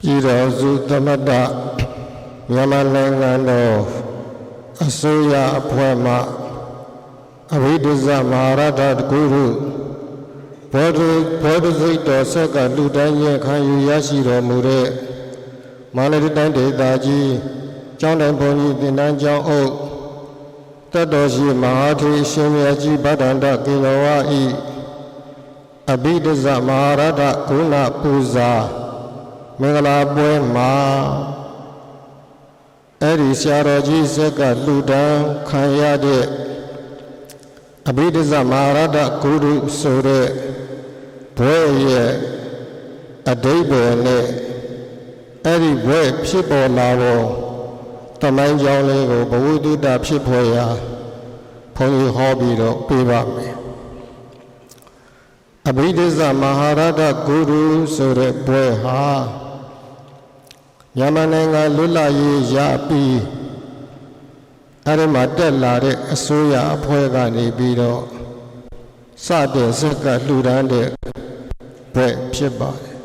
ပြည်တော်စုသမတမြန်မာနိုင်ငံတော်အစိုးရအဖွဲ့မှအဘိဓိဇမဟာရတတကူရုဘောဓိဘောဓိစိတ်တော်ဆက်ကလူတိုင်းရင်ခံယူရရှိတော်မူတဲ့မန္တလေးတိုင်းဒေသကြီးကျောင်းတိုင်းဘုန်းကြီးသင်တန်းကျောင်းအုပ်တတ်တော်ရှိမဟာထေရှင်မြတ်ကြီးဗဒ္ဒန္တကေယောဝဤအဘိဓိဇမဟာရတဂုဏပူဇာ မင်္ဂလာပွဲမှာအဲ့ဒီဆရာတော်ကြီးဆက်ကလူတန်းခံရတဲ့အဘိဓိဇမဟာရတဂုရုဆိုတဲ့ဘွဲရဲ့အဓိပ္ပာယ်နဲ့အဲ့ဒီဘွဲဖြစ်ပေါ်လာဖို့တမိုင်းကြောင်းလေးကိုဘဝတုတ္တဖြစ်ပေါ်ရာဘုန်းကြီးဟောပြီးတော့ပြပါမယ်အဘိဓိဇမဟာရတဂုရုဆိုတဲ့ဘွဲဟာ မြန်မာနိုင်ငံလွတ်လပ်ရေးရပြီးအဲဒီမှာတက်လာတဲ့အစိုးရအဖွဲ့ကနေပြီးတော့စတဲ့စက်ကလှူဒန်းတဲ့ဘွဲဖြစ်ပါတယ်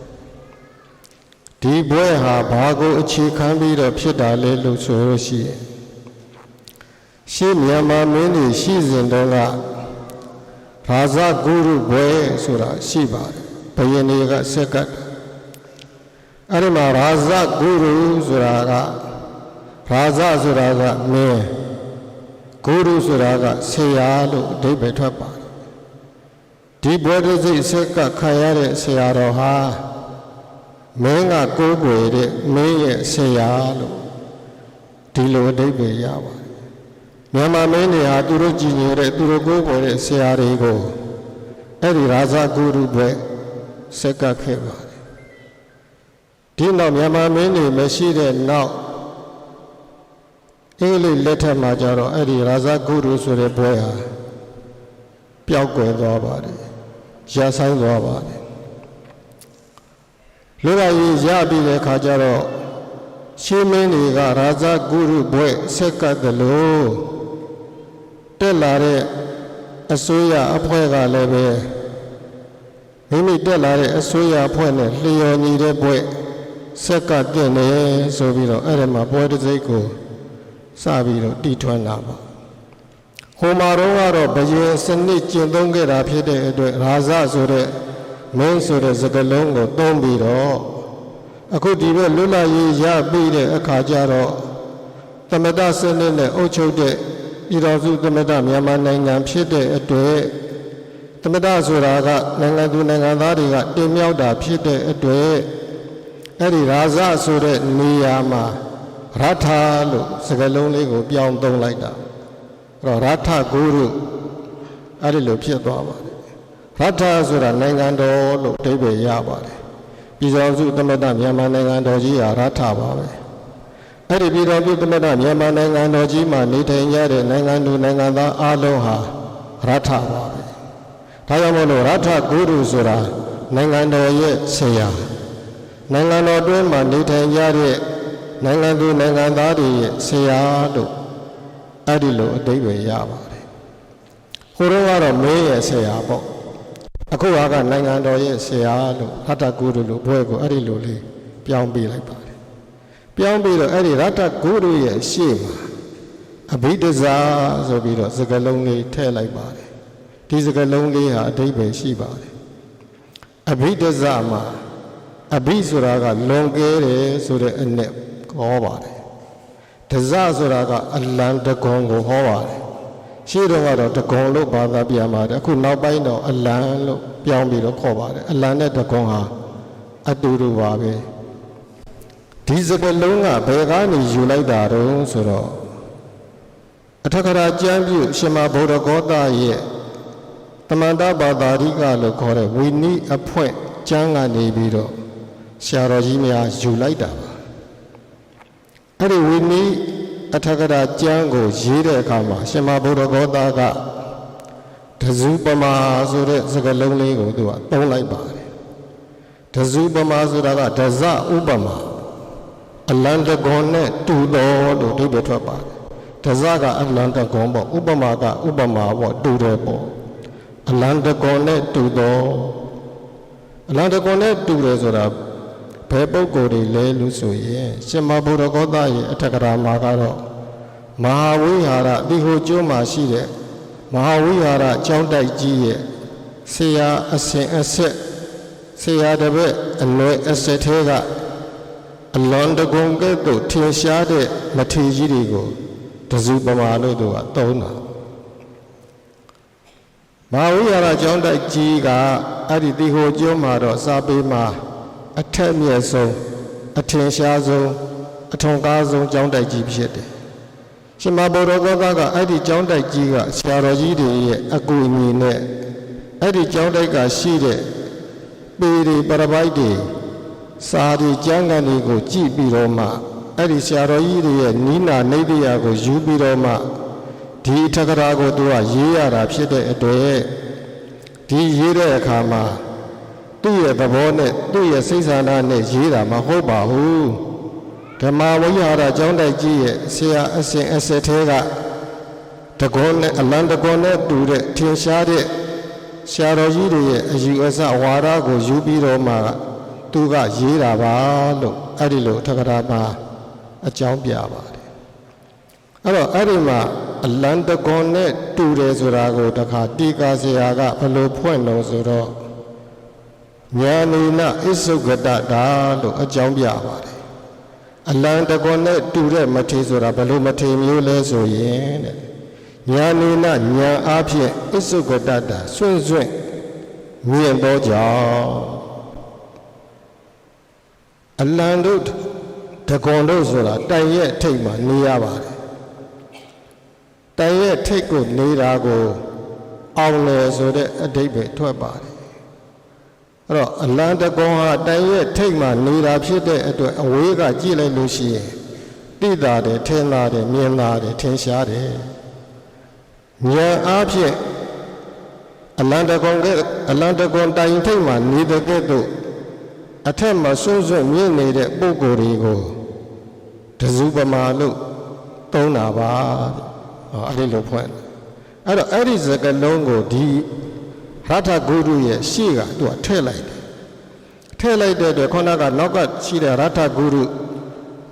ဒီဘွဲဟာဘာကိုအခြေခံပြီးတော့ဖြစ်တာလဲလို့ဆိုလို့ရှိရင်ရှေးမြန်မာမင်းတွေရှိစဉ်တုန်းကရာဇဂုရုဘွဲဆိုတာရှိပါတယ်ဘယင်းတွေကဆက်ကတ် အဲ့ဒီမှာရာဇဂုရုဆိုတာကရာဇဆိုတာကမင်းဂုရုဆိုတာကဆရာလို့အဓိပ္ပာယ်ထွက်ပါတယ်ဒီဘွဲတစိတ်ဆက်ကခံရတဲ့ဆရာတော်ဟာမင်းကကိုးကွယ်တဲ့မင်းရဲ့ဆရာလို့ဒီလိုအဓိပ္ပာယ်ရပါတယ်မြန်မာမင်းတွေဟာသူတို့ကြည်ညိုတဲ့သူတို့ကိုးကွယ်တဲ့ဆရာတွေကိုအဲ့ဒီရာဇဂုရုဘွဲဆက်ကခဲ့ပါတယ် ဒီနောက်မြန်မာမင်းတွေမရှိတဲ့နောက်အင်္ဂလိပ်လက်ထက်မှာကျတော့အဲ့ဒီရာဇဂုရုဆိုတဲ့ဘွဲဟာပျောက်ကွယ်သွားပါတယ်ရဆိုင်သွားပါတယ်လူရည်ရပြီးတဲ့ခါကျတော့ရှင်းမင်းတွေကရာဇဂုရုဘွဲဆက်ကပ်တယ်လို့တက်လာတဲ့အစိုးရအဖွဲ့ကလည်းပဲမိမိတက်လာတဲ့အစိုးရအဖွဲ့နဲ့လျော်ညီတဲ့ဘွဲ ဆက်ကတင့်တယ်ဆိုပြီးတော့အဲ့ဒီမှာပွဲတစ်စိတ်ကိုစပြီးတော့တီထွန်းလာပါဟိုမှာတော့ကတော့ဘယင်စနစ်ကျင့်သုံးခဲ့တာဖြစ်တဲ့အတွက်ရာဇဆိုတဲ့မင်းဆိုတဲ့စကားလုံးကိုသုံးပြီးတော့အခုဒီဘက်လွတ်လပ်ရေးရပြီးတဲ့အခါကျတော့သမတစနစ်နဲ့အုပ်ချုပ်တဲ့ပြည်တော်စုသမတမြန်မာနိုင်ငံဖြစ်တဲ့အတွက်သမတဆိုတာကနိုင်ငံသူနိုင်ငံသားတွေကတင်မြှောက်တာဖြစ်တဲ့အတွက် အဲ့ဒီရာဇဆိုတဲ့နေရာမှာရထလို့စကားလုံးလေးကို ပြောင်းသုံးလိုက်တာအဲ့တော့ရထဂုရုအဲ့ဒီလိုဖြစ်သွားပါတယ်ရထဆိုတာနိုင်ငံတော်လို့အဓိပ္ပာယ်ရပါတယ်ပြည်တော်စုသမတမြန်မာနိုင်ငံတော်ကြီးဟာရထပါပဲအဲ့ဒီပြည်တော်စုသမတမြန်မာနိုင်ငံတော်ကြီးမှာနေထိုင်ကြတဲ့နိုင်ငံသူနိုင်ငံသားအလုံးဟာရထပါပဲဒါကြောင့်မို့လို့ရထဂုရုဆိုတာနိုင်ငံတော်ရဲ့ဆရာ နိုင်ငံတော်တွင်းမှာနေထိုင်ကြတဲ့နိုင်ငံသူနိုင်ငံသားတွေရဲ့ဆရာလို့အဲ့ဒီလိုအဓိပ္ပာယ်ရပါတယ်။ဟိုတော့ကတော့မင်းရဲ့ဆရာပေါ့။အခုကနိုင်ငံတော်ရဲ့ဆရာလို့ရတ္တဂုရုလို့ဘွဲကိုအဲ့ဒီလိုလေးပြောင်းပေးလိုက်ပါတယ်။ပြောင်းပြီးတော့အဲ့ဒီရတ္တဂုရုရဲ့ရှေ့မှာအဘိဓဇာဆိုပြီးတော့စကားလုံးလေးထည့်လိုက်ပါတယ်။ဒီစကားလုံးလေးဟာအဓိပ္ပာယ်ရှိပါတယ်။အဘိဓဇာမှာ အဘိဆိုတာကလွန်ကဲတယ်ဆိုတဲ့အ내ဟောပါတယ်ဒဇဆိုတာကအလံတကုံကိုဟောပါတယ်ရှေ့တော့ကတော့တကုံလို့ဘာသာပြန်ပါတယ်အခုနောက်ပိုင်းတော့အလံလို့ပြောင်းပြီးတော့ခေါ်ပါတယ်အလံနဲ့တကုံဟာအတူတူပါပဲဒီစကလုံးကဘယ်ကနေယူလိုက်တာတုံးဆိုတော့အထက်ကရာကျမ်းပြုရှင်မဗုဒ္ဓဂောသရဲ့တမန္တဘာသာရိကလို့ခေါ်တဲ့ဝိနည်းအဖွဲ့ကျမ်းကနေပြီးတော့ ဆရာတော်ကြီးများယူလိုက်တာပါအဲ့ဒီဝိနည်းအထက်ကရာကျမ်းကိုရေးတဲ့အခါမှာရှင်မဗုဒ္ဓဂောသားကတဇုပမာဆိုတဲ့စကားလုံးလေးကိုသူကသုံးလိုက်ပါတယ်တဇုပမာဆိုတာကဒဇဥပမာအလန္တဂွန်နဲ့တူတော်လို့အဓိပ္ပာယ်ထွက်ပါတယ်ဒဇကအလန္တဂွန်ပေါ့ဥပမာကဥပမာပေါ့တူတယ်ပေါ့အလန္တဂွန်နဲ့တူတော်အလန္တဂွန်နဲ့တူတယ်ဆိုတာ ဘဘယ်ပုဂ္ဂိုလ်တွေလဲလို့ဆိုရင်ရှင်မဘုရကောသရဲ့အထက်ကရာမှာကတော့မဟာဝိဟာရတိဟိုကျွန်းမှာရှိတဲ့မဟာဝိဟာရကျောင်းတိုက်ကြီးရဲ့ဆရာအစဉ်အဆက်ဆရာတစ်ပည့်အလွယ်အဆက်သေးကအလွန်တကုံကဲ့သို့ထင်ရှားတဲ့မထေကြီးတွေကိုတစုပမာလို့သူကသုံးတာမဟာဝိဟာရကျောင်းတိုက်ကြီးကအဲ့ဒီတီဟိုကျွန်းမှာတော့စာပေမှာ အထက်မြက်ဆုံးအထင်ရှားဆုံးအထုံကားဆုံးကျောင်းတိုက်ကြီးဖြစ်တယ်။ရှင်မဘောရကောသကအဲ့ဒီကျောင်းတိုက်ကြီးကဆရာတော်ကြီးတွေရဲ့အကူအညီနဲ့အဲ့ဒီကျောင်းတိုက်ကရှိတဲ့ပေတွေပရပိုက်တွေစာတွေကျမ်းဂန်တွေကိုကြည့်ပြီးတော့မှအဲ့ဒီဆရာတော်ကြီးတွေရဲ့နီးနာနေတရားကိုယူပြီးတော့မှဒီထက္ကရာကိုသူကရေးရတာဖြစ်တဲ့အတွက်ဒီရေးတဲ့အခါမှာ သူ့ရဲ့သဘောနဲ့သူ့ရဲ့စိတ်ဆန္ဒနဲ့ရေးတာမဟုတ်ပါဘူးဓမ္မဝိဟာရကျောင်းတိုက်ကြီးရဲ့ဆရာအစဉ်အဆက်သေးကတကောနဲ့အလံတကောနဲ့တူတဲ့ထင်ရှားတဲ့ဆရာတော်ကြီးတွေရဲ့အယူအဆဝါဒကိုယူပြီးတော့မှသူကရေးတာပါလို့အဲ့ဒီလိုထက္ကရာမှာအကြောင်းပြပါတယ်အဲ့တော့အဲ့ဒီမှာအလံတကွန်နဲ့တူတယ်ဆိုတာကိုတခါတီကာဆရာကဘယ်လိုဖွင့်လို့ဆိုတော့ ညာနိနအစ္ဆုကတတာလို့အကြောင်းပြပါတယ်အလံတကွန်နဲ့တူတဲ့မထေဆိုတာဘယ်လိုမထေမျိုးလဲဆိုရင်တဲ့ညာနိနညာအားဖြင့်အစ္ဆုကတတာစွန့်စွန့်မြင်သောကြောင့်အလံတို့တကွန်တို့ဆိုတာတိုင်ရဲ့အထိတ်မှာနေရပါတယ်တိုင်ရဲ့ထိတ်ကိုနေတာကိုအောင်လေဆိုတဲ့အဓိပ္ပာယ်ထွက်ပါတယ် အဲ့တော့အလံတကွန်ဟာတိုင်ရဲ့ထိတ်မှနေတာဖြစ်တဲ့အတွက်အဝေးကကြည့်လိုက်လို့ရှိရင်တိတာတယ်ထင်တာတယ်မြင်တာတယ်ထင်ရှားတယ်ဉာဏ်အားဖြင့်အလံတကွန်ကအလံတကွန်တိုင်ထိတ်မှနေတဲ့ကဲ့သို့အထက်မှာစွန့်စွန့်မြင်နေတဲ့ပုံကိုယ်တွေကိုတစုပမာလို့သုံးတာပါတဲ့ဟောအဲ့ဒီလိုဖွင့်တယ်အဲ့တော့အဲ့ဒီစကလုံးကိုဒီ ရထဂုရုရဲ့ရှေ့ကသူကထည့်လိုက်တယ်ထည့်လိုက်တဲ့အတွက်ခေါင်းကနောက်ကရှိတဲ့ရထဂုရု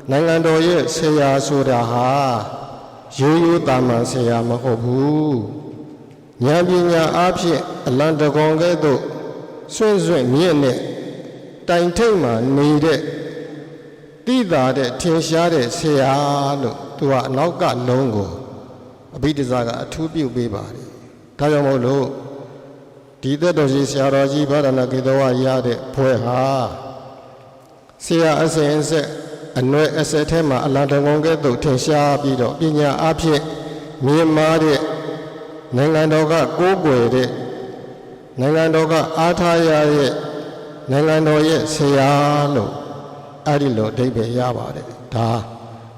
နိုင်ငံတော်ရဲ့ဆရာဆိုတာဟာရိုးရိုးတာမန်ဆရာမဟုတ်ဘူးဉာဏ်ပညာအားဖြင့်အလံတကွန်ကဲ့သို့ဆွင့်ဆွင့်မြင့်နဲ့တိုင်ထိတ်မှနေတဲ့တိတာတဲ့ထင်ရှားတဲ့ဆရာလို့သူကအနောက်ကလုံးကိုအဘိဓိဇာကအထူးပြုပေးပါတယ်။ဒါကြောင့်မို့လို့ ဒီသက်တော်ကြီးဆရာတော်ကြီးဗရဏကေတဝရတဲ့ဘွဲဟာဆရာအစဉ်အဆက်အနွယ်အဆက်ထဲမှာအလံတကုံကဲ့သို့ထင်ရှားပြီးတော့ပညာအဖြစ်မြင်မာတဲ့နိုင်ငံတော်ကကိုးကွယ်တဲ့နိုင်ငံတော်ကအားထားရတဲ့နိုင်ငံတော်ရဲ့ဆရာလို့အဲ့ဒီလိုအဓိပ္ပာယ်ရပါတယ်ဒါ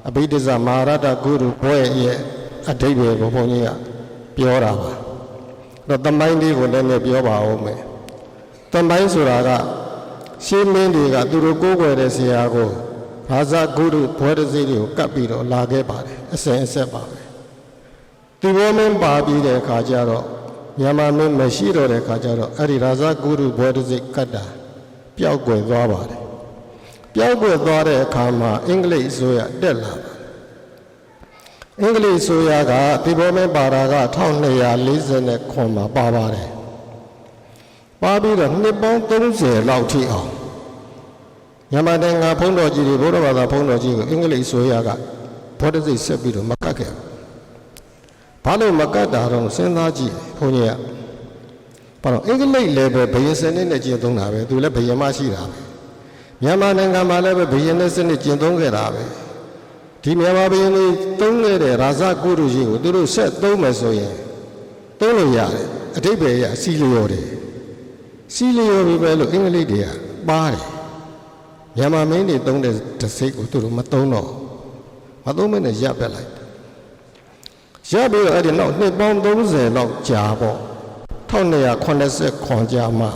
အဘိဓိဇာမဟာရတဂုရုဘွဲရဲ့အဓိပ္ပာယ်ကိုဘုန်းကြီးကပြောတာပါအဲ့ တော့တမိုင်းလေးကိုလည်းလည်းပြောပါဦးမယ်တမိုင်းဆိုတာကရှင်းမင်းတွေကသူတို့ကိုးကွယ်တဲ့ဆရာကိုဘာသာဂုရုဘွဲတစိတွေကိုကပ်ပြီးတော့လာခဲ့ပါတယ်အစဉ်အဆက်ပါပဲဒီဘောမင်းပါပြီးတဲ့အခါကျတော့မြန်မာမင်းမရှိတော့တဲ့အခါကျတော့အဲ့ဒီရာဇဂုရုဘွဲတစိကတ်တာပျောက်ကွယ်သွားပါတယ်ပျောက်ကွယ်သွားတဲ့အခါမှာအင်္ဂလိပ်အစိုးရတက်လာတယ် အင်္ဂလိပ်ဆိုရကဒီဘောမင်းပါတာက1240ခွန်မှာပါပါတယ်။ပါပြီးတော့နှစ်ပေါင်း30လောက်ထိအောင်မြန်မာနိုင်ငံဘုန်းတော်ကြီးတွေဘုရားဘာသာဘုန်းတော်ကြီးကိုအင်္ဂလိပ်ဆိုရကဘောဓစိတ်ဆက်ပြီးတော့မကတ်ခဲ့ဘူး။ဘာလို့မကတ်တာတော့စဉ်းစားကြည့်ဘုန်းကြီးကဘာလို့အင်္ဂလိပ်လည်းပဲဘယင်စနစ်နဲ့ကျင့်သုံးတာပဲသူလည်းဘယင်မရှိတာပဲမြန်မာနိုင်ငံမှာလည်းပဲဘယင်နဲ့စနစ်ကျင့်သုံးခဲ့တာပဲ ဒီမြန်မာပြည်ကိုသုံးခဲ့တဲ့ရာဇကုရုကြီးကိုသူတို့ဆက်သုံးမယ်ဆိုရင်သုံးလို့ရတယ်အတိတ်ပဲရစီလျော်တယ်စီလျော်ပြီပဲလို့အင်္ဂလိပ်တွေကပါတယ်မြန်မာမင်းတွေသုံးတဲ့တစိတ်ကိုသူတို့မသုံးတော့မသုံးမနဲ့ရပ်ပက်လိုက်ရပ်ပြီးတော့အဲ့ဒီနောက်နှစ်ပေါင်း30လောက်ကြာပေါ့1280ခွန်ကြာမှ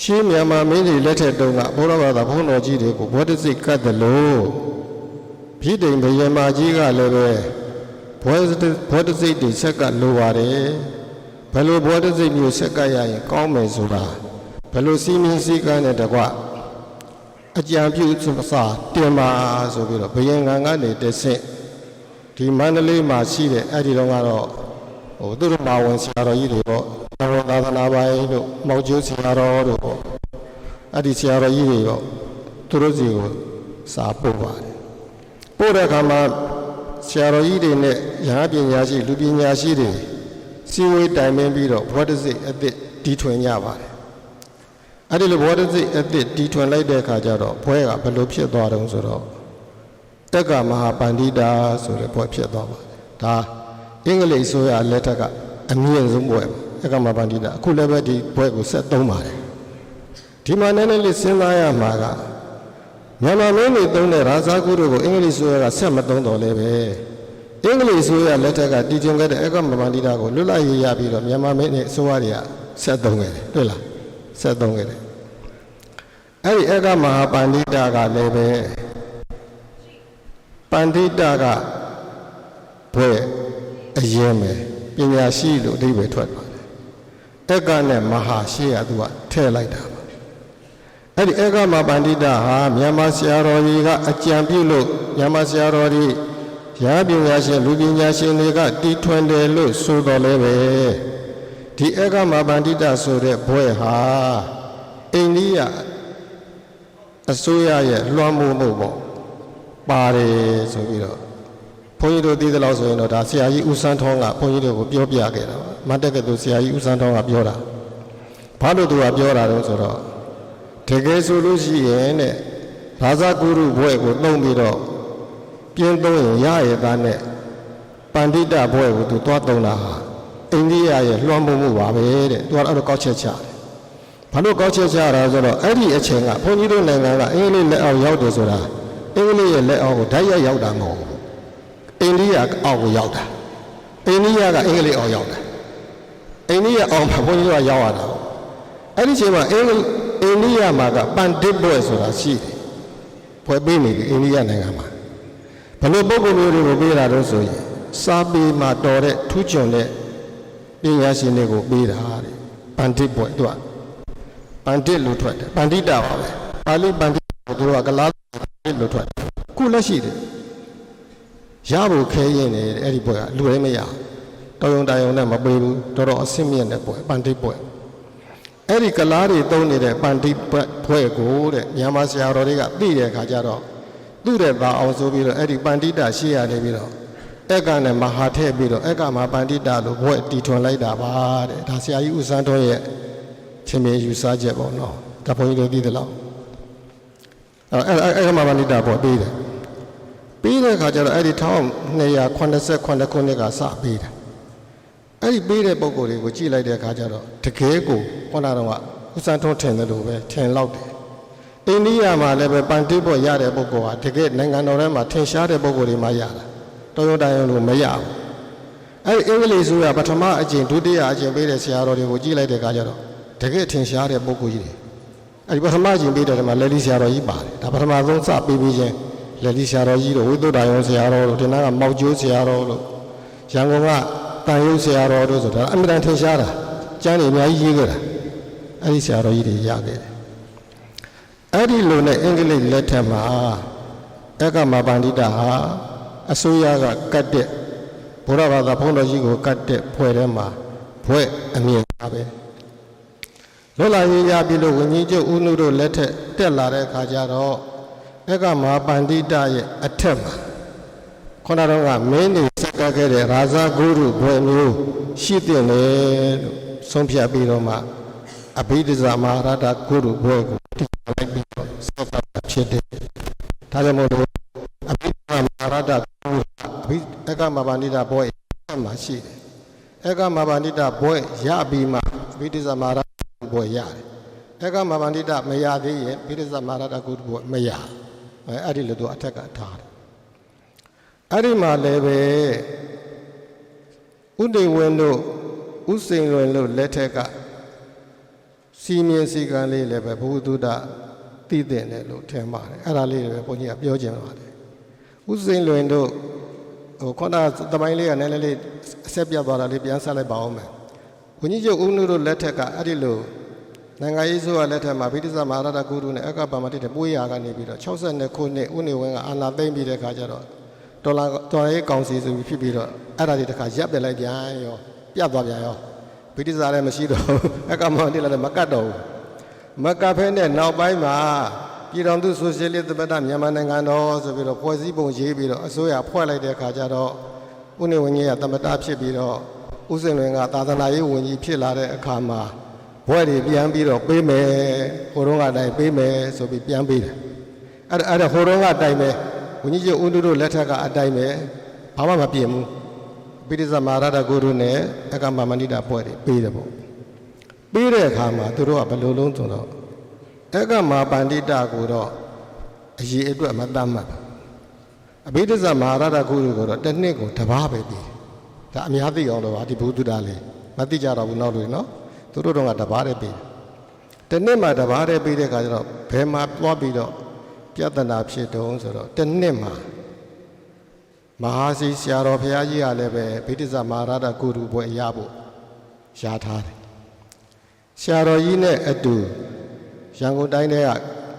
ရှင်းမြန်မာမင်းတွေလက်ထက်တုန်းကဘုရားဘာသာဘုန်းတော်ကြီးတွေကိုဘောဓိစိတ်ကတ်တယ်လို့ပြည်တိမ်ဘယမကြီးကလည်းပဲဘောဓိဘောဓိစိတ်တွေဆက်ကလိုပါတယ်ဘယ်လိုဘောဓိစိတ်မျိုးဆက်ကရရင်ကောင်းမယ်ဆိုတာဘဘယ်လိုစီမင်းစည်းကမ်းနဲ့တကွအကြံပြုစာတင်ပါဆိုပြီးတော့ဘယင်ငံကနေတဆင့်ဒီမန္တလေးမှာရှိတဲ့အဲ့ဒီတော့ကတော့ဟို သူတို့မာဝင်ဆရာတော်ကြီးတွေပေါ့ဘဝသာသနာပိုင်းတို့မောက်ကျိုးဆရာတော်တို့ပေါ့အဲ့ဒီဆရာတော်ကြီးတွေပေါ့သူတို့စီကိုစာပို့ပါတယ်ပို့တဲ့အခါမှာဆရာတော်ကြီးတွေနဲ့ရဟန်းပညာရှိလူပညာရှိတွေစီဝေးတိုင်ပင်ပြီးတော့ဘဝတစိတ်အသစ်တီထွင်ကြပါတယ်အဲ့ဒီလိုဘောဓစိတ်အသစ်တီထွင်လိုက်တဲ့အခါကျတော့ဘွဲကဘယ်လိုဖြစ်သွားတုံးဆိုတော့တက္ကမဟာပန္တိတာဆိုတဲ့ဘွဲဖြစ်သွားပါတယ်ဒါ အင်္ဂလိပ်ဆိုရလက်ထက်ကအမြင့်ဆုံးဘွဲပါတက္ကမဟာပန္တိတာအခုလည်းပဲဒီဘွဲကိုဆက်သုံးပါတယ်ဒီမှာနည်းနည်းလေးစဉ်းစားရမှာကမြန်မာမင်းတွေသုံးတဲ့ရာဇာကုတို့ကိုအင်္ဂလိပ်ဆိုရကဆက်မသုံးတော့လဲပဲအင်္ဂလိပ်ဆိုရလက်ထက်ကတီထွင်ခဲ့တဲ့အက္ကမဟာပန္တိတာကိုလွတ်လပ်ရေးရပြီးတော့မြန်မာမင်းတွေအစိုးရတွေကဆက်သုံးခဲ့တယ်တွေ့လားဆက်သုံးခဲ့တယ်အဲ့ဒီဧကမဟာပန္တိတာကလည်းပဲပန္တိတာကဘွဲ အရင်ပဲပညာရှိလို့အဓိပ္ပာယ်ထွက်ပါတယ်ဧကနဲ့မဟာရှိရသူကထည့်လိုက်တာပါအဲ့ဒီဧကမဟာပန္တိတာဟာမြန်မာဆရာတော်ကြီးကအကြံပြုလို့မြန်မာဆရာတော်ကြီးရာပညာရှင်လူပညာရှင်တွေကတီထွင်တယ်လို့ဆိုတော်လဲပဲဒီဧကမဗန္တိတဆိုတဲ့ဘွဲဟာအိန္ဒိယအစိုးရရဲ့လွှမ်းမိုးမှုပေါ့ပါတယ်ဆိုပြီးတော့ဘု န်းကြီးတို့သိသလောက်ဆိုရင်တော့ဒါဆရာကြီးဦးစန်းထောင်းကဘုန်းကြီးတို့ကိုပြောပြခဲ့တာပါမတ်တက်ကတူဆရာကြီးဦးစန်းထောင်းကပြောတာဘာလို့သူကပြောတာတော့ဆိုတော့တကယ်ဆိုလို့ရှိရင်တဲ့ဘာသာကုရုဘွဲကိုနှုံပြီးတော့ပြင်းသုံးရင်ရရသားနဲ့ပန္တိတဘွဲကိုသူသွားသုံးတာဟာအိန္ဒိယရဲ့လွှမ်းမိုးမှုပါပဲတဲ့သူကအဲ့လိုကောက်ချက်ချတယ်ဘာလို့ကောက်ချက်ချတာဆိုတော့အဲ့ဒီအချိန်ကဘုန်းကြီးတို့နိုင်ငံကအင်္ဂလိပ်လက်အောက်ရောက်တယ်ဆိုတာအင်္ဂလိပ်ရဲ့လက်အောက်ကိုဓာတ်ရိုက်ရောက်တာမဟုတ်ဘူး အိန္ဒိယအောက်ကိုရောက်တာအိန္ဒိယကအင်္ဂလိပ်အောက်ရောက်တာအိန္ဒိယအောက်မှာဘုန်းကြီးတို့ကရောက်ရတာပေါ့အဲ့ဒီအချိန်မှာအင်္ဂလိပ်အိန္ဒိယမှာကပန်တစ်ဘွဲဆိုတာရှိတယ်ဖွဲ့ပေးနေပြီအိန္ဒိယနိုင်ငံမှာဘယ်လိုပုံစံမျိုးတွေကိုပေးတာတော့ဆိုရင်စာပေမှာတော်တဲ့ထူးချွန်တဲ့ပညာရှင်တွေကိုပေးတာတဲ့ပန္တိပွဲသူကပန္တိလို့ထွက်တယ်ပန္တိတာပါပဲပါဠိပန္တိကိုသူကကလားလို့ထွက်တယ်ခုလက်ရှိတယ် ရဖို့ခဲရင်နေအဲ့ဒီပွဲကလူလည်းမရတော်ယုံတယုံနဲ့မပေးဘူးတော်တော်အဆင့်မြင့်တဲ့ပွဲပန္တိပွဲအဲ့ဒီကလားတွေသုံးနေတဲ့ပန္တိပွဲကိုတဲ့မြန်မာဆရာတော်တွေကသိတဲ့အခါကျတော့သူ့တဲ့သားအောင်ဆိုပြီးတော့အဲ့ဒီပန္တိတာရှေ့ရနေပြီးတော့အက္ကနဲ့မဟာထည့်ပြီးတော့အက္ကမပန္တိတာလို့ဘွဲ့တီထွန်လိုက်တာပါတဲ့ဒါဆရာကြီးဦးစန်းတော်ရဲ့ချင်းမြင်ယူဆချက်ပေါ့နော်ဒါဘုန်းကြီးတို့သိသလားအဲ့အဲ့အက္ကမပန္တိတာပေါ့ပြီးတယ် ပြီးတဲ့အခါကျတော့အဲ့ဒီ1289ခုနှစ်ကစပြီးတယ်အဲ့ဒီပြီးတဲ့ပုံကိုယ်တွေကိုကြည့်လိုက်တဲ့အခါကျတော့တကယ်ကိုခုနကတော့ဦးစန်းတော်ထင်တယ်လို့ပဲထင်လောက်တယ်အိန္ဒိယမှာလည်းပဲပန္တိဘောရတဲ့ပုဂ္ဂိုလ်ဟာတကယ်နိုင်ငံတော်ထဲမှာထင်ရှားတဲ့ပုဂ္ဂိုလ်တွေမှရတာတော်ရုံတိုင်းလို့မရဘူးအဲ့ဒီအင်္ဂလိပ်ဆိုရပထမအကျင့်ဒုတိယအကျင့်ပေးတဲ့ဆရာတော်တွေကိုကြည့်လိုက်တဲ့အခါကျတော့တကယ်ထင်ရှားတဲ့ပုဂ္ဂိုလ်ကြီးတွေအဲ့ဒီပထမအကျင့်ပေးတဲ့ထဲမှာလက်လီဆရာတော်ကြီးပါတယ်ဒါပထမဆုံးစပေးပြီးချင်း လက်လီဆရာတော်ကြီးတို့ဝိသုဒ္ဓယုံဆရာတော်တို့ဒီနားကမောက်ကျိုးဆရာတော်တို့ရန်ကုန်ကတန်ရုပ်ဆရာတော်တို့ဆိုတာအမြဲတမ်းထင်ရှားတာကျမ်းတွေအများကြီးရေးခဲ့တာအဲ့ဒီဆရာတော်ကြီးတွေရခဲ့တယ်အဲ့ဒီလိုနဲ့အင်္ဂလိပ်လက်ထက်မှာအက္ကမပန္တိတာဟာအစိုးရကကတ်တဲ့ဘုရားဘာသာဘုန်းတော်ကြီးကိုကတ်တဲ့ဖွဲ့ထဲမှာဖွဲ့အမြင်ပါပဲလွတ်လာရေးရပြီလို့ဝิญဉ်ချုပ်ဦးနုတို့လက်ထက်တက်လာတဲ့အခါကျတော့ အကမဟာပန္တိတရဲ့အထက်မှာခုနတော့ကမင်းတွေစက်ကခဲ့တဲ့ရာဇဂုရုဘွယ်မျိုးရှိတဲ့လေလို့ဆုံးဖြတ်ပြီးတော့မှအဘိဓိဇမဟာရတဂုရုဘွယ်ကိုတည်လိုက်ပြီးတော့စက်ကဖြစ်တယ်ဒါကြောင့်မို့လို့အဘိဓမ္မာရတကုအဘိအကမဘာနိတာဘွဲအမှရှိတယ်အကမဘာနိတာဘွဲရပြီးမှအဘိဓမ္မာရဘွဲရတယ်အကမဘာနိတာမရသေးရင်အဘိဓမ္မာရတကုဘွဲမရ အဲအဲ့ဒီလိုသူအထက်ကထားတယ်အဲ့ဒီမှာလည်းပဲဥဒိဝင်းတို့ဥစိန်လွင်တို့လက်ထက်ကစီမင်းစီကံလေးလည်းပဲဘုဟုတုဒ္ဒသိတဲ့တယ်လို့ထင်ပါတယ်အဲ့ဒါလေးတွေပဲဘုန်းကြီးကပြောချင်ပါတယ်ဥစိန်လွင်တို့ဟိုခုနသမိုင်းလေးကနည်းနည်းလေးအဆက်ပြတ်သွားတာလေးပြန်ဆက်လိုက်ပါအောင်မယ်ဘုန်းကြီးချုပ်ဦးနုတို့လက်ထက်ကအဲ့ဒီလို နိုင်ငံရေးဆိုရလက်ထက်မှာဗိတိဇမဟာရတဂုရုနဲ့အကပမတိတဲ့ပွေးရာကနေပြီးတော့62ခုနှစ်ဦးနေဝင်းကအာဏာသိမ်းပြီးတဲ့ခါကျတော့ဒေါ်လာဒေါ်လာရေးကောင်စီဆိုပြီးဖြစ်ပြီးတော့အဲ့ဒါဒီတစ်ခါရပ်ပစ်လိုက်ပြန်ရောပြတ်သွားပြန်ရောဗိတိဇလည်းမရှိတော့ဘူးအကမတိလည်းမကတ်တော့ဘူးမကတ်ဖဲနဲ့နောက်ပိုင်းမှာပြည်တော်သူဆိုရှယ်လစ်သမ္မတမြန်မာနိုင်ငံတော်ဆိုပြီးတော့ဖွဲ့စည်းပုံရေးပြီးတော့အစိုးရဖွဲ့လိုက်တဲ့ခါကျတော့ဦးနေဝင်းကြီးကသမ္မတဖြစ်ပြီးတော့ဦးစင်လွင်ကသာသနာရေးဝန်ကြီးဖြစ်လာတဲ့အခါမှာ ဘွဲတွေပြန်ပြီးတော့ပေးမယ်ဟိုတုန်းကတိုင်ပေးမယ်ဆိုပြီးပြန်ပေးတယ်အဲ့ဒါအဲ့ဒါဟိုတုန်းကတိုင်မယ်ဝင်းကြီးကျဦးတို့တို့လက်ထက်ကအတိုင်မယ်ဘာမှမပြင်ဘူးပိဋကမာရတဂုရုနဲ့အကမမဏိတာဘွဲတွေပေးတယ်ပေါ့ပေးတဲ့အခါမှာသူတို့ကဘယ်လိုလုံးဆိုတော့အကမပန္တိတာကိုတော့အရေးအတွက်မတတ်မှတ်ဘူးအဘိဓိဇမဟာရတဂုရုကိုတော့တစ်နှစ်ကိုတစ်ပါးပဲပေးတယ်ဒါအများသိအောင်တော့ပါဒီဘုဒ္ဓတာလေးမသိကြတော့ဘူးနောက်လို့နော် သူတို့တော့ကတပားတည်းပြီးတယ်တနှစ်မှတပားတည်းပြီးတဲ့ခါကျတော့ဘယ်မှာသွားပြီးတော့ပြဿနာဖြစ်တုံးဆိုတော့တနှစ်မှာမဟာစီဆရာတော်ဘုရားကြီးကလည်းပဲဗိတိဇမဟာရတကုရုဘွဲရဖို့ရှားထားတယ်ဆရာတော်ကြီးနဲ့အတူရန်ကုန်တိုင်းထဲက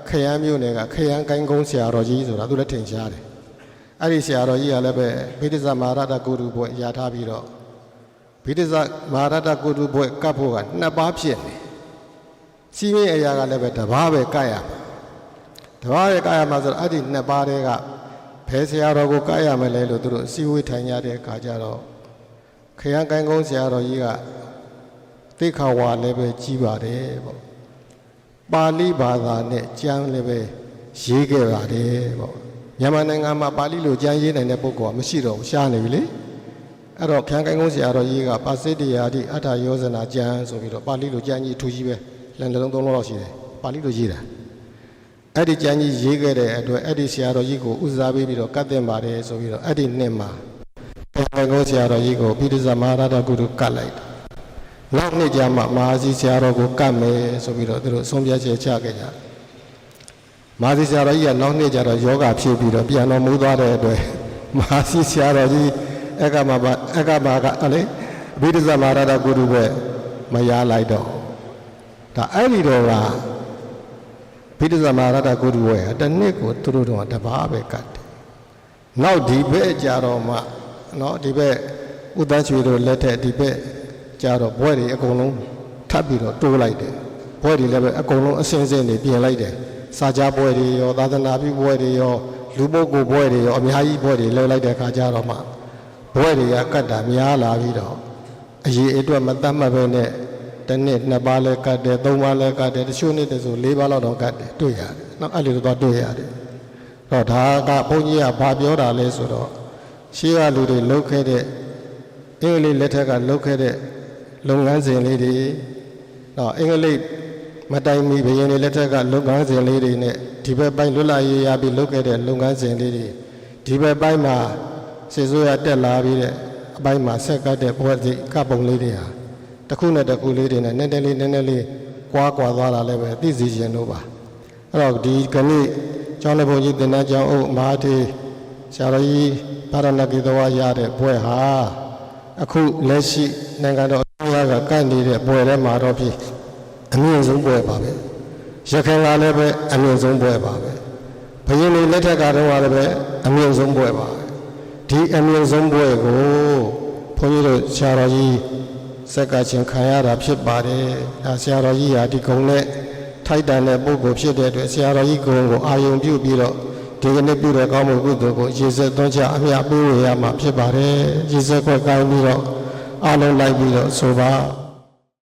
ခရမ်းမြို့နယ်ကခရမ်းကိုင်းကုန်းဆရာတော်ကြီးဆိုတာသူလည်းထင်ရှားတယ်အဲ့ဒီဆရာတော်ကြီးကလည်းပဲဗိတိဇမဟာရတကုရုဘွဲရထားပြီးတော့ ဘိဓိဇမဟာရတကုတုဘွဲ့ကပ်ဖို့ကနှစ်ပါးဖြစ်နေစီးမင်းအရာကလည်းပဲတစ်ပါးပဲကပ်ရမှာတစ်ပါးပဲကပ်ရမှာဆိုတော့အဲ့ဒီနှစ်ပါးတည်းကဘယ်ဆရာတော်ကိုကပ်ရမလဲလို့သူတို့အစည်းအဝေးထိုင်ကြတဲ့အခါကျတော့ခရမ်းကိုင်းကုန်းဆရာတော်ကြီးကသိခါဝါလည်းပဲကြီးပါတယ်ပေါ့ပါဠိဘာသာနဲ့ကျမ်းလည်းပဲရေးခဲ့ပါတယ်ပေါ့မြန်မာနိုင်ငံမှာပါဠိလိုကျမ်းရေးနိုင်တဲ့ပုဂ္ဂိုလ်ကမရှိတော့ဘူးရှားနေပြီလေ အဲ့တော့ခန်းကိုင်းကုန်းဆရာတော်ကြီးကပါစိတ္တရာတိအထာယောဇနာကျမ်းဆိုပြီးတော့ပါဠိလိုကျမ်းကြီးအထူးကြီးပဲလက်နှလုံးသုံးလုံးလောက်ရှိတယ်ပါဠိလိုရေးတာအဲ့ဒီကျမ်းကြီးရေးခဲ့တဲ့အတွက်အဲ့ဒီဆရာတော်ကြီးကိုဦးစားပေးပြီးတော့ကတ်တင်ပါတယ်ဆိုပြီးတော့အဲ့ဒီနှစ်မှာခန်းကိုင်းကုန်းဆရာတော်ကြီးကိုပိဋကမဟာရတကုတုကတ်လိုက်တယ်နောက်နှစ်ကျမှမဟာစီဆရာတော်ကိုကတ်မယ်ဆိုပြီးတော့သူတို့ဆုံးဖြတ်ချက်ချခဲ့ကြတယ်မဟာစီဆရာတော်ကြီးကနောက်နှစ်ကျတော့ယောဂဖြစ်ပြီးတော့ပြန်တော်မူသွားတဲ့အတွက်မဟာစီဆရာတော်ကြီး အက္ကမဘာအက္ကမကလေအဘိဓဇ္ဇမာရတာကုရုပဲမရလိုက်တော့ဒါအဲ့ဒီတော့ကဘိဓဇ္ဇမာရတာကုရုဝဲတနှစ်ကိုသူတို့တော့တပါးပဲကတ်တယ်နောက်ဒီဘက်ကြတော့မှနော်ဒီဘက်ဥဒ္ဒချွေတို့လက်ထက်ဒီဘက်ကြတော့ဘွဲတွေအကုန်လုံးထပ်ပြီးတော့တိုးလိုက်တယ်ဘွဲတွေလည်းပဲအကုန်လုံးအစင်းစင်းနေပြင်လိုက်တယ်စာကြားဘွဲတွေရောသာသနာပြုဘွဲတွေရောလူပုဂ္ဂိုလ်ဘွဲတွေရောအများကြီးဘွဲတွေလှုပ်လိုက်တဲ့အခါကျတော့မှ ဘွဲတွေကကတ်တာများလာပြီးတော့အရေးအတွက်မတတ်မှတ်ပဲနဲ့တစ်နှစ်နှစ်ပါးလဲကတ်တယ်သုံးပါးလဲကတ်တယ်တချို့နှစ်တည်းဆိုလေးပါးလောက်တော့ကတ်တယ်တွေ့ရတယ်။နောက်အဲ့လိုတော့တွေ့ရတယ်။တော့ဒါကဘုန်းကြီးကဘာပြောတာလဲဆိုတော့ရှေးကလူတွေလှုပ်ခဲ့တဲ့အင်္ဂလိပ်လက်ထက်ကလှုပ်ခဲ့တဲ့လုပ်ငန်းစဉ်လေးတွေတော့အင်္ဂလိပ်မတိုင်မီဘယင်းတွေလက်ထက်ကလုပ်ငန်းစဉ်လေးတွေနဲ့ဒီဘက်ပိုင်းလွတ်လပ်ရေးရပြီးလုပ်ခဲ့တဲ့လုပ်ငန်းစဉ်လေးတွေဒီဘက်ပိုင်းမှာ စေစိုးရတက်လာပြီးတဲ့အပိုင်းမှာဆက်ကတ်တဲ့ဘဝစိတ်ကပုံလေးတွေဟာတစ်ခုနဲ့တစ်ခုလေးတွေနဲ့နည်းနည်းလေးနည်းနည်းလေးကွာကွာသွားတာလည်းပဲသိစီခြင်းလို့ပါအဲ့တော့ဒီကနေ့ကျောင်းတော်ဘုန်းကြီးတင်တဲ့ကျောင်းအုပ်မဟာထေဆရာတော်ကြီးဗာရဏကိသဝရတဲ့ဘွဲ့ဟာအခုလက်ရှိနိုင်ငံတော်အစိုးရကကန့်နေတဲ့ဘွဲ့ထဲမှာတော့ဖြစ်အမြင့်ဆုံးဘွဲ့ပါပဲရခိုင်ကလည်းပဲအမြင့်ဆုံးဘွဲ့ပါပဲဘယင်းလေးလက်ထက်ကတော့လည်းပဲအမြင့်ဆုံးဘွဲ့ပါပဲ ဒီအမြင့်ဆုံးဘွဲကိုဘုန်းကြီးတို့ဆရာတော်ကြီးစက်ကချင်းခံရတာဖြစ်ပါတယ်။ဒါဆရာတော်ကြီးဟာဒီကုံနဲ့ထိုက်တန်တဲ့ပုဂ္ဂိုလ်ဖြစ်တဲ့အတွက်ဆရာတော်ကြီးကုံကိုအာယုံပြုပြီးတော့ဒီကနေ့ပြုတဲ့ကောင်းမှုကုသိုလ်ကိုရေစက်သွန်းချအမြတ်ပေးဝေရမှာဖြစ်ပါတယ်။ရေစက်ခွက်ကိုင်းပြီးတော့အားလုံးလိုက်ပြီးတော့ဆိုပါ